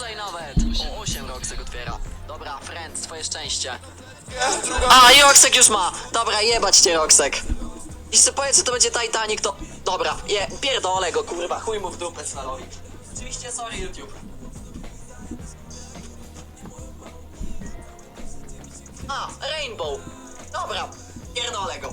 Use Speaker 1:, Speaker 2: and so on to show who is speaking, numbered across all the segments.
Speaker 1: dłużej nawet. O 8 Roxek otwiera. Dobra, friend, twoje szczęście. A, i Roxek już ma. Dobra, jebać cię, Roxek. Jeśli powiedz, że to będzie Titanic, to... Dobra, je, pierdolę go, kurwa, chuj mu w dupę Snalowi. Oczywiście, sorry, YouTube. A, Rainbow. Dobra, pierdolę go.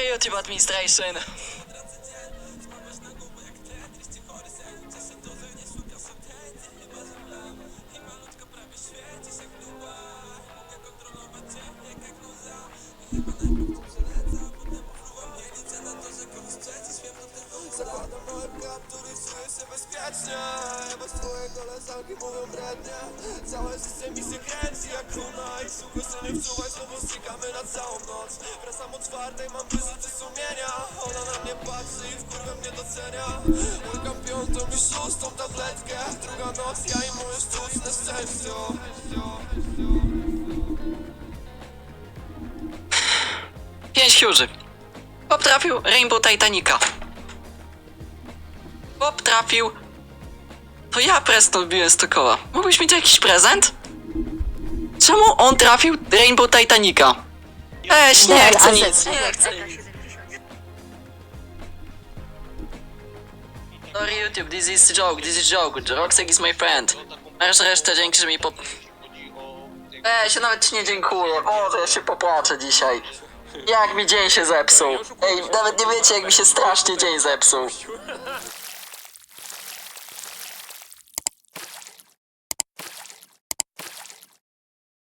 Speaker 1: Stereotype Administration. Sorry, YouTube Administration.
Speaker 2: bezpiecznie. Bez twojej koleżanki mówią brednie. Całe życie mi się kręci jak kuna I słuchaj się nie wczuwać, no bo znikamy na całą noc. Wracam o czwartej, mam wyrzuty sumienia. Ona na mnie patrzy i wkurwia mnie docenia. Łykam piątą i szóstą tabletkę. Druga noc, ja i moje sztuczne szczęście
Speaker 1: Pięć. Bob trafił Rainbow Titanica. Bob trafił... To ja Preston wbiłem 100 koła. Mógłbyś mieć jakiś prezent? Czemu on trafił Rainbow Titanica? Weź, nie chcę nic, nie chcę nic. Sorry YouTube, this is joke, this is joke. Roxek is my friend. Masz resztę, dzięki, że mi po... Weź, ja nawet ci nie dziękuję. Boże, ja się popłaczę dzisiaj. Jak mi dzień się zepsuł. Ej, nawet nie wiecie, jak mi się strasznie dzień zepsuł.